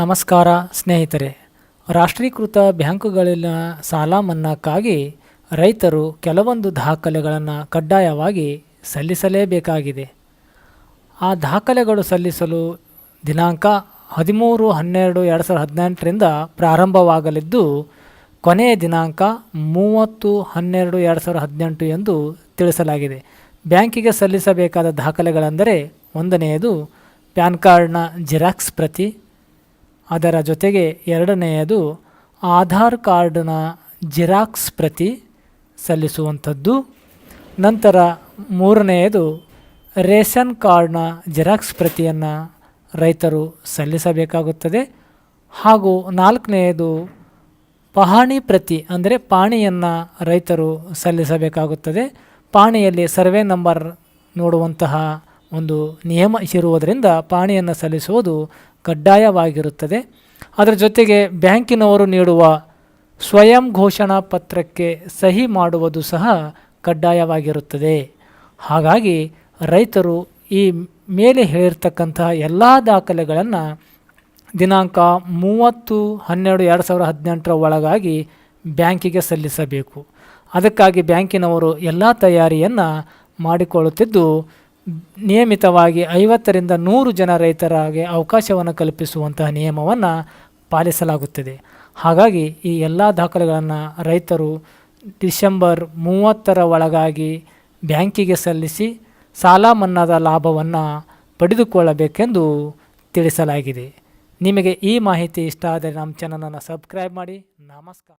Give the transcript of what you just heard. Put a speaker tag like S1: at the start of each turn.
S1: ನಮಸ್ಕಾರ ಸ್ನೇಹಿತರೆ. ರಾಷ್ಟ್ರೀಕೃತ ಬ್ಯಾಂಕುಗಳಲ್ಲಿನ ಸಾಲ ಮನ್ನಾಕ್ಕಾಗಿ ರೈತರು ಕೆಲವೊಂದು ದಾಖಲೆಗಳನ್ನು ಕಡ್ಡಾಯವಾಗಿ ಸಲ್ಲಿಸಲೇಬೇಕಾಗಿದೆ. ಆ ದಾಖಲೆಗಳು ಸಲ್ಲಿಸಲು ದಿನಾಂಕ ಹದಿಮೂರು ಹನ್ನೆರಡು ಎರಡು ಸಾವಿರದ ಹದಿನೆಂಟರಿಂದ ಪ್ರಾರಂಭವಾಗಲಿದ್ದು, ಕೊನೆಯ ದಿನಾಂಕ ಮೂವತ್ತು ಹನ್ನೆರಡು ಎರಡು ಸಾವಿರದ ಹದಿನೆಂಟು ಎಂದು ತಿಳಿಸಲಾಗಿದೆ. ಬ್ಯಾಂಕಿಗೆ ಸಲ್ಲಿಸಬೇಕಾದ ದಾಖಲೆಗಳೆಂದರೆ ಒಂದನೆಯದು ಪ್ಯಾನ್ ಕಾರ್ಡ್ನ ಜೆರಾಕ್ಸ್ ಪ್ರತಿ ಅದರ ಜೊತೆಗೆ ಎರಡನೆಯದು ಆಧಾರ್ ಕಾರ್ಡ್ನ ಜಿರಾಕ್ಸ್ ಪ್ರತಿ ಸಲ್ಲಿಸುವಂಥದ್ದು. ನಂತರ ಮೂರನೆಯದು ರೇಷನ್ ಕಾರ್ಡ್ನ ಜೆರಾಕ್ಸ್ ಪ್ರತಿಯನ್ನು ರೈತರು ಸಲ್ಲಿಸಬೇಕಾಗುತ್ತದೆ. ಹಾಗೂ ನಾಲ್ಕನೆಯದು ಪಹಣಿ ಪ್ರತಿ, ಅಂದರೆ ಪಾಣಿಯನ್ನು ರೈತರು ಸಲ್ಲಿಸಬೇಕಾಗುತ್ತದೆ. ಪಾಣಿಯಲ್ಲಿ ಸರ್ವೆ ನಂಬರ್ ನೋಡುವಂತಹ ಒಂದು ನಿಯಮ ಇರುವುದರಿಂದ ಪಾಣಿಯನ್ನು ಸಲ್ಲಿಸುವುದು ಕಡ್ಡಾಯವಾಗಿರುತ್ತದೆ. ಅದರ ಜೊತೆಗೆ ಬ್ಯಾಂಕಿನವರು ನೀಡುವ ಸ್ವಯಂ ಘೋಷಣಾ ಪತ್ರಕ್ಕೆ ಸಹಿ ಮಾಡುವುದು ಸಹ ಕಡ್ಡಾಯವಾಗಿರುತ್ತದೆ. ಹಾಗಾಗಿ ರೈತರು ಈ ಮೇಲೆ ಹೇಳಿರ್ತಕ್ಕಂತಹ ಎಲ್ಲ ದಾಖಲೆಗಳನ್ನು ದಿನಾಂಕ ಮೂವತ್ತು ಹನ್ನೆರಡು ಎರಡು ಸಾವಿರದ ಹದಿನೆಂಟರ ಒಳಗಾಗಿ ಬ್ಯಾಂಕಿಗೆ ಸಲ್ಲಿಸಬೇಕು. ಅದಕ್ಕಾಗಿ ಬ್ಯಾಂಕಿನವರು ಎಲ್ಲ ತಯಾರಿಯನ್ನು ಮಾಡಿಕೊಳ್ಳುತ್ತಿದ್ದು ನಿಯಮಿತವಾಗಿ ಐವತ್ತರಿಂದ ನೂರು ಜನ ರೈತರಾಗಿ ಅವಕಾಶವನ್ನು ಕಲ್ಪಿಸುವಂತಹ ನಿಯಮವನ್ನು ಪಾಲಿಸಲಾಗುತ್ತದೆ. ಹಾಗಾಗಿ ಈ ಎಲ್ಲ ದಾಖಲೆಗಳನ್ನು ರೈತರು ಡಿಸೆಂಬರ್ ಮೂವತ್ತರ ಒಳಗಾಗಿ ಬ್ಯಾಂಕಿಗೆ ಸಲ್ಲಿಸಿ ಸಾಲ ಮನ್ನಾದ ಲಾಭವನ್ನು ಪಡೆದುಕೊಳ್ಳಬೇಕೆಂದು ತಿಳಿಸಲಾಗಿದೆ. ನಿಮಗೆ ಈ ಮಾಹಿತಿ ಇಷ್ಟ ಆದರೆ ನಮ್ಮ ಚಾನಲನ್ನು ಸಬ್ಸ್ಕ್ರೈಬ್ ಮಾಡಿ. ನಮಸ್ಕಾರ.